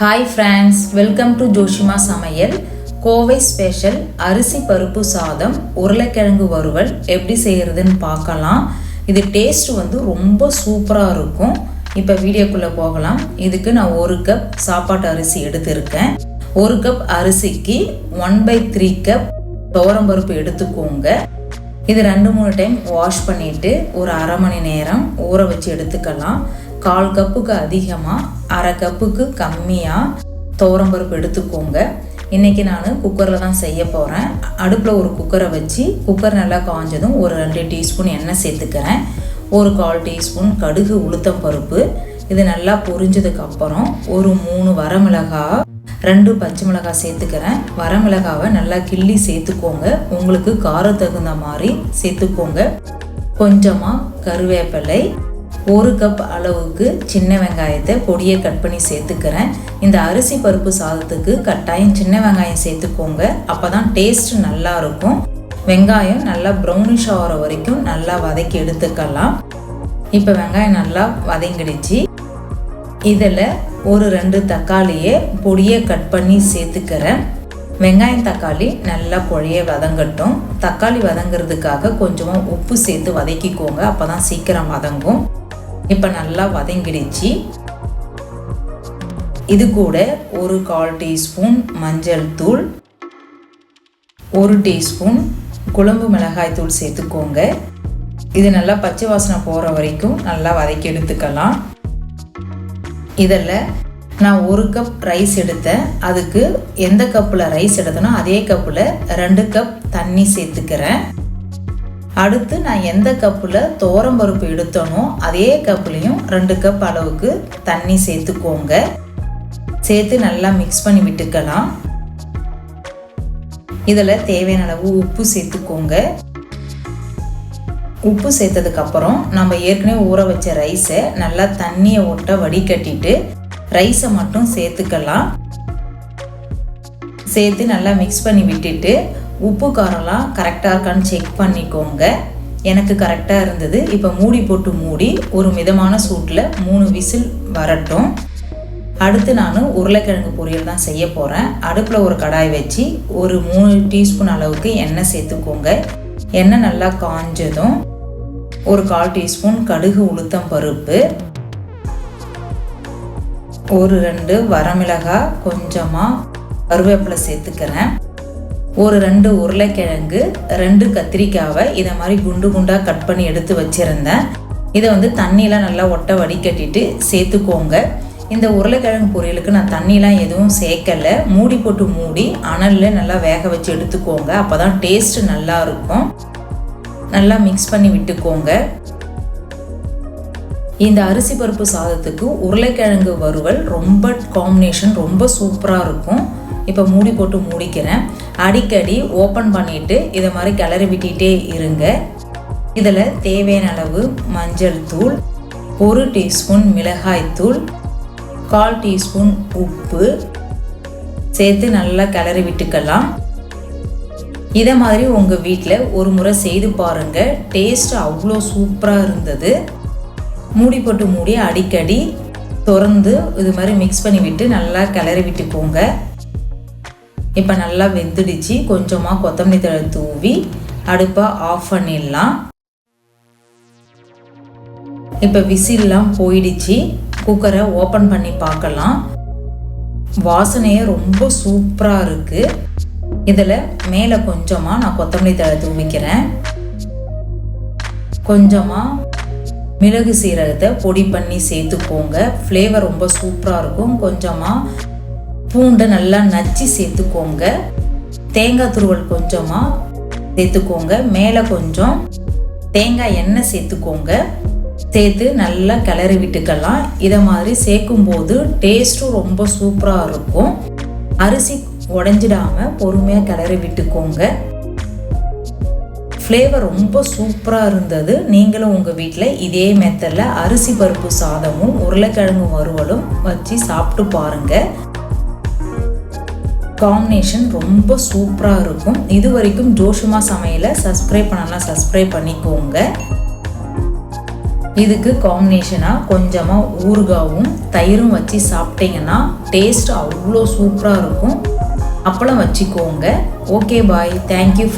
Hi friends welcome to Joshima சமையல் Kovai special அரிசி பருப்பு சாதம் உருளைக்கிழங்கு வறுவல் எப்படி செய்கிறதுன்னு பார்க்கலாம். இது டேஸ்ட் வந்து ரொம்ப சூப்பராக இருக்கும். இப்போ வீடியோக்குள்ளே போகலாம். இதுக்கு நான் ஒரு கப் சாப்பாட்டு அரிசி எடுத்திருக்கேன். ஒரு கப் அரிசிக்கு ஒன் பை த்ரீ கப் துவரம்பருப்பு எடுத்துக்கோங்க. இது ரெண்டு மூணு டைம் வாஷ் பண்ணிவிட்டு ஒரு அரை மணி நேரம் ஊற வச்சு எடுத்துக்கலாம். கால் கப்புக்கு அதிகமாக அரை கப்புக்கு கம்மியாக துவரம்பருப்பு எடுத்துக்கோங்க. இன்றைக்கி நான் குக்கரில் தான் செய்ய போகிறேன் அடுப்பில் ஒரு குக்கரை வச்சு குக்கர் நல்லா காஞ்சதும் ஒரு ரெண்டு டீஸ்பூன் எண்ணெய் சேர்த்துக்கிறேன். ஒரு கால் டீஸ்பூன் கடுகு உளுத்தம் பருப்பு. இது நல்லா பொரிஞ்சதுக்கப்புறம் ஒரு மூணு வரமிளகாய் ரெண்டு பச்சை மிளகாய் சேர்த்துக்கிறேன். வரமிளகாவை நல்லா கிள்ளி சேர்த்துக்கோங்க. உங்களுக்கு காரம் தகுந்த மாதிரி சேர்த்துக்கோங்க. கொஞ்சமாக கருவேப்பிலை ஒரு கப் அளவுக்கு சின்ன வெங்காயத்தை பொடியை கட் பண்ணி சேர்த்துக்கிறேன். இந்த அரிசி பருப்பு சாதத்துக்கு கட்டாயம் சின்ன வெங்காயம் சேர்த்துக்கோங்க. அப்போ தான் டேஸ்ட் நல்லா இருக்கும். வெங்காயம் நல்லா ப்ரௌனிஷ் ஆகிற வரைக்கும் நல்லா வதக்கி எடுத்துக்கலாம். இப்போ வெங்காயம் நல்லா வதங்கிடுச்சு. இதில் ஒரு ரெண்டு தக்காளியை பொடியை கட் பண்ணி சேர்த்துக்கிறேன். வெங்காயம் தக்காளி நல்லா பொழிய வதங்கட்டும். தக்காளி வதங்கிறதுக்காக கொஞ்சமாக உப்பு சேர்த்து வதக்கிக்கோங்க. அப்போ தான் சீக்கிரம் வதங்கும். இப்போ நல்லா வதங்கிடுச்சு. இது கூட ஒரு கால் டீஸ்பூன் மஞ்சள் தூள் ஒரு டீஸ்பூன் குழம்பு மிளகாய் தூள் சேர்த்துக்கோங்க. இது நல்லா பச்சை வாசனை போகிற வரைக்கும் நல்லா வதக்கி எடுத்துக்கலாம். இதில் நான் ஒரு கப் ரைஸ் எடுத்தேன். அதுக்கு எந்த கப்பில் ரைஸ் எடுத்தனோ அதே கப்பில் ரெண்டு கப் தண்ணி சேர்த்துக்கிறேன். அடுத்து நான் எந்த கப்பில் பருப்பு எடுத்தனோ அதே கப்புலேயும் ரெண்டு கப் அளவுக்கு தண்ணி சேர்த்துக்கோங்க. சேர்த்து நல்லா மிக்ஸ் பண்ணி விட்டுக்கலாம். இதில் தேவையான அளவு உப்பு சேர்த்துக்கோங்க. உப்பு சேர்த்ததுக்கப்புறம் நம்ம ஏற்கனவே ஊற வச்ச ரைஸை நல்லா தண்ணியை ஒட்ட வடிகட்டிட்டு ரைஸை மட்டும் சேர்த்துக்கலாம். சேர்த்து நல்லா மிக்ஸ் பண்ணி விட்டுட்டு உப்பு காரம்லாம் கரெக்டாக இருக்கான்னு செக் பண்ணிக்கோங்க. எனக்கு கரெக்டாக இருந்தது. இப்போ மூடி போட்டு மூடி ஒரு மிதமான சூட்டில் மூணு விசில் வரட்டும். அடுத்து நான் உருளைக்கிழங்கு பொரியல் தான் செய்ய போகிறேன் அடுப்பில் ஒரு கடாய் வச்சு ஒரு மூணு டீஸ்பூன் அளவுக்கு எண்ணெய் சேர்த்துக்கோங்க. எண்ணெய் நல்லா காஞ்சதும் ஒரு கால் டீஸ்பூன் கடுகு உளுத்தம் பருப்பு ஒரு ரெண்டு வரமிளகாய் கொஞ்சமாக கருவேப்பிலை சேர்த்துக்கிறேன். ஒரு ரெண்டு உருளைக்கிழங்கு ரெண்டு கத்திரிக்காவை இதை மாதிரி குண்டு குண்டாக கட் பண்ணி எடுத்து வச்சுருந்தேன். இதை வந்து தண்ணியெலாம் நல்லா ஒட்ட வடிகட்டிட்டு சேர்த்துக்கோங்க. இந்த உருளைக்கிழங்கு பொரியலுக்கு நான் தண்ணிலாம் எதுவும் சேர்க்கலை. மூடி போட்டு மூடி அனலில் நல்லா வேக வச்சு எடுத்துக்கோங்க. அப்போ தான் டேஸ்ட்டு நல்லா இருக்கும். நல்லா மிக்ஸ் பண்ணி விட்டுக்கோங்க. இந்த அரிசி பருப்பு சாதத்துக்கு உருளைக்கிழங்கு வறுவல் ரொம்ப காம்பினேஷன் ரொம்ப சூப்பராக இருக்கும். இப்போ மூடி போட்டு மூடிக்கிறேன். அடிக்கடி ஓப்பன் பண்ணிவிட்டு இதை மாதிரி கிளறி விட்டுட்டே இருங்க. இதில் தேவையான அளவு மஞ்சள் தூள் ஒரு டீஸ்பூன் மிளகாய் தூள் கால் டீஸ்பூன் உப்பு சேர்த்து நல்லா கிளறி விட்டுக்கலாம். இதை மாதிரி உங்கள் வீட்டில் ஒரு முறை செய்து பாருங்கள் டேஸ்ட் அவ்வளோ சூப்பராக இருந்தது. மூடி போட்டு மூடி அடிக்கடி திறந்து இது மாதிரி மிக்ஸ் பண்ணி விட்டு நல்லா கிளறி விட்டுக்கோங்க. இப்போ நல்லா வெந்துடுச்சு. கொஞ்சமாக கொத்தமல்லி தழை தூவி அடுப்பை ஆஃப் பண்ணிடலாம். இப்போ விசில்லாம் போயிடுச்சு. குக்கரை ஓப்பன் பண்ணி பார்க்கலாம். வாசனையே ரொம்ப சூப்பராக இருக்குது இதில் மேலே கொஞ்சமாக நான் கொத்தமல்லி தழை தூவிக்கிறேன். கொஞ்சமாக மிளகு சீரகத்தை பொடி பண்ணி சேர்த்துக்கோங்க. ஃப்ளேவர் ரொம்ப சூப்பராக இருக்கும். கொஞ்சமாக பூண்டை நல்லா நச்சு சேர்த்துக்கோங்க. தேங்காய் துருவல் கொஞ்சமாக சேர்த்துக்கோங்க. மேலே கொஞ்சம் தேங்காய் எண்ணெய் சேர்த்துக்கோங்க. சேர்த்து நல்லா கிளறி விட்டுக்கலாம். இதை மாதிரி சேர்க்கும்போது டேஸ்ட்டும் ரொம்ப சூப்பராக இருக்கும். அரிசி உடஞ்சிடாமல் பொறுமையாக கிளறி விட்டுக்கோங்க. ஃப்ளேவர் ரொம்ப சூப்பராக இருந்தது. நீங்களும் உங்கள் வீட்டில் இதே மெத்தடில் அரிசி பருப்பு சாதமும் உருளைக்கிழங்கு வறுவலும் வச்சு சாப்பிட்டு பாருங்கள் காம்பினேஷன் ரொம்ப சூப்பராக இருக்கும். இது வரைக்கும் ஜோஷுமா சமையலை சப்ஸ்கிரைப் பண்ணலாம் சப்ஸ்கிரைப் பண்ணிக்கோங்க. இதுக்கு காம்பினேஷனாக கொஞ்சமாக ஊறுகாவும் தயிரும் வச்சு சாப்பிட்டீங்கன்னா டேஸ்ட் அவ்வளோ சூப்பராக இருக்கும். அப்பளம் வச்சுக்கோங்க. Okay bye thank you